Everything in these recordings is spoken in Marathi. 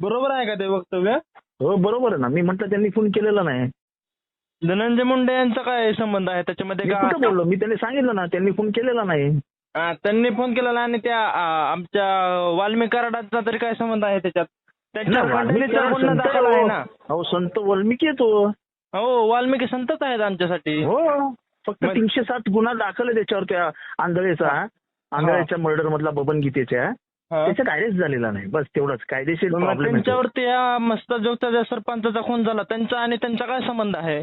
बरोबर आहे का ते वक्तव्य? हो बरोबर आहे ना. मी म्हटलं त्यांनी फोन केलेला नाही. धनंजय मुंडे यांचा काय संबंध आहे? त्याच्यामध्ये मी का कुठं बोललो? मी त्यांनी सांगितलं ना त्यांनी फोन केलेला नाही. त्यांनी फोन केलेला आणि त्या आमच्या वाल्मिक कराडाचा तरी काय संबंध आहे त्याच्यात? त्यांच्या ना, वाल्मिकी खंडणीचा गुन्हा संत दाखल आहे आहे ना. हो. अहो संत वाल्मिकी येतो हो वाल्मिकी संतच आहेत आमच्यासाठी. हो फक्त मग- तीनशे सात गुन्हा दाखल आहे त्याच्यावर त्या आंधळेचा आंधळेच्या मर्डर मधला बबन गीतेच्या त्याच्यात अरेस्ट झालेला नाही. बस तेवढंच. कायदेशीर मग प्रॉब्लेम त्यांच्यावरती या मस्ताजोगचा ज्या सरपंचाचा खून झाला. त्यांचा आणि त्यांचा काय संबंध आहे?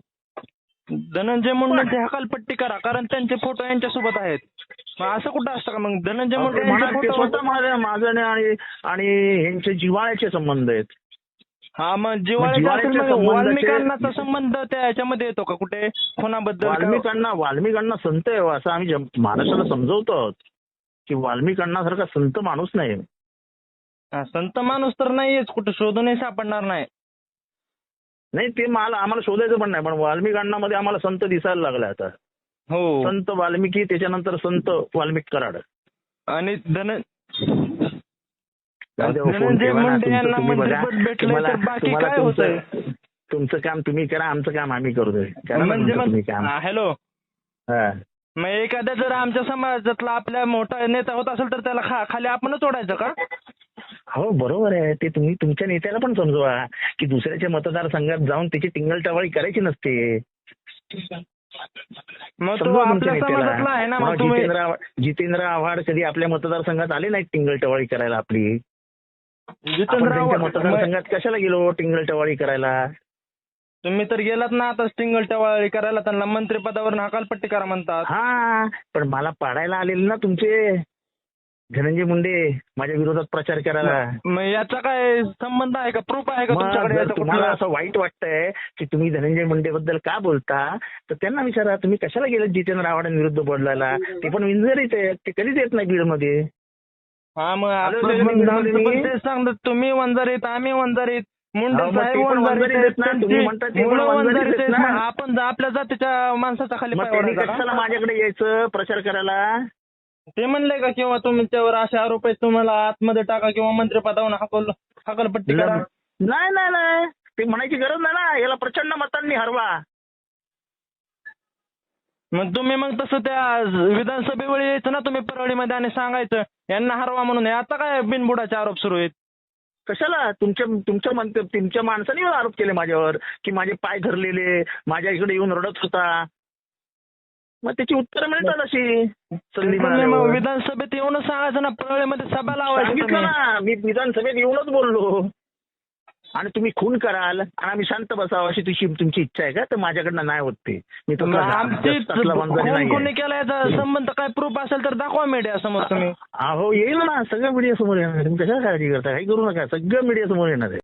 धनंजय मुंडेची हकालपट्टी करा कारण त्यांचे फोटो यांच्यासोबत आहेत. मग असं कुठं असतं का? मग धनंजय मुंडे यांचे ते स्वतः माझ्या माझं आणि आणि यांचे जिव्हाळ्याचे संबंध आहेत. हा मग जिवाळ्याचा जिव्हाळ्याच्या असेल मग संबंधाचे- वाल्मिकांनाचा संबंध त्या याच्यामध्ये येतो का? कुठे? खुनाबद्दल का? वाल्मिकांना वाल्मिकांना संत आहे हो, असं आम्ही जम- महाराष्ट्राला समजवतो. आहोत की वाल्मिकांना सारखा संत माणूस नाही. हा, संत माणूस तर नाहीयेच कुठे शोधूनही सापडणार नाही. नाही ते मला आम्हाला शोधायचं पण नाही पण वाल्मिकांना मध्ये आम्हाला संत दिसायला लागले आता हो संत वाल्मिकी त्याच्यानंतर संत वाल्मिक कराड आणि धन हो, धनंजय. मुंडे तुमचं यांना तुम्ही बघा. मंत्रिपद भेटलंय तुम्हाला तर बाकी तुम्हाला काय तुमचं- होतंय? तुमचं काम तुम्ही करा आमचं काम आम्ही करतोय करा ना म्हणजे तुमचं तुम्ही मग काम हॅलो हा. मग एखाद्या जर आमच्या समाजातला आपल्या मोठा नेता होत असेल तर त्याला खा खाली आपणच ओढायचं का हो बरोबर आहे. ते तुम्ही तुमच्या नेत्याला पण समजवा की दुसऱ्याच्या मतदारसंघात जाऊन त्याची टिंगल टवाळी करायची नसते. जितेंद्र आव्हाड- जितेंद्र आव्हाड कधी आपल्या मतदारसंघात आले नाहीत टिंगल टवाळी करायला आपली? मतदारसंघात कशाला गेलो टिंगल टवाळी करायला? तुम्ही तर गेलात ना आता स्टिंगल टवाळी करायला त्यांना मंत्रिपदावर हकालपट्टी करा म्हणतात. हा पण मला पाडायला आलेले ना तुमचे. धनंजय मुंडे माझ्या विरोधात प्रचार करायला मग याचा काय संबंध आहे का प्रूफ आहे का तुमच्याकडे तुम्हाला कुठला? असं वाईट वाटतंय की तुम्ही धनंजय मुंडे बद्दल का बोलता तर त्यांना विचारा तुम्ही कशाला गेले जितेंद्र आव्हाडांविरुद्ध बोलायला ते पण विंजरीत आहेत ते कधीच येत नाही बीडमध्ये हा मग आपलं पण मी. तेच सांगतात तुम्ही वंजारीत आम्ही वंजारीत मुंडे अहो, मग साहेब ते पण वंजारीत वंजारीत आहेत, आहेत ना. तुम्ही त्यांची म्हणता ते पण मुलं वंजारीत वंजारीत आहेत आहेत. ना. मग आपण आपल्या जातीच्या माणसाचा खाली मग पाय त्यांनी ओढायचा कशाला? माझ्याकडे यायचं प्रचार करायला ते म्हणले का किंवा तुमच्यावर असे आरोप आहेत तुम्हाला आतमध्ये टाका किंवा मंत्रिपदावर हकल हकलपट्टी करा. नाही नाही नाही. ते म्हणायची गरज नाही ना. याला प्रचंड मतांनी हरवा. मग तुम्ही मग तसं त्या विधानसभेवर यायचं ना तुम्ही परळीमध्ये आणि सांगायचं यांना हरवा म्हणून. हे आता काय बिनबुडाचे आरोप सुरू आहेत? कशाला? तुमच्या तुमच्या मन- तुमच्या माणसाने आरोप केले माझ्यावर की माझे पाय धरलेले माझ्या इकडे येऊन रडत होता. मग त्याची उत्तरं मिळतात अशी. विधानसभेत येऊनच सांगायचं ना परळीमध्ये सभा लावायची सांगितलं. ना मी विधानसभेत येऊनच बोललो. आणि तुम्ही खून कराल आणि आम्ही शांत बसावं अशी तुझी तुमची इच्छा आहे का? तर माझ्याकडनं नाही होत ते. मी कोण. कोणी केला याचा संबंध काय प्रूफ असेल तर दाखवा मीडिया समोर तुम्ही. अहो येईल ना. सगळं मीडिया समोर येणार. तुम्ही कशाला काळजी करता? काही करू नका. सगळं मीडिया समोर येणार आहे.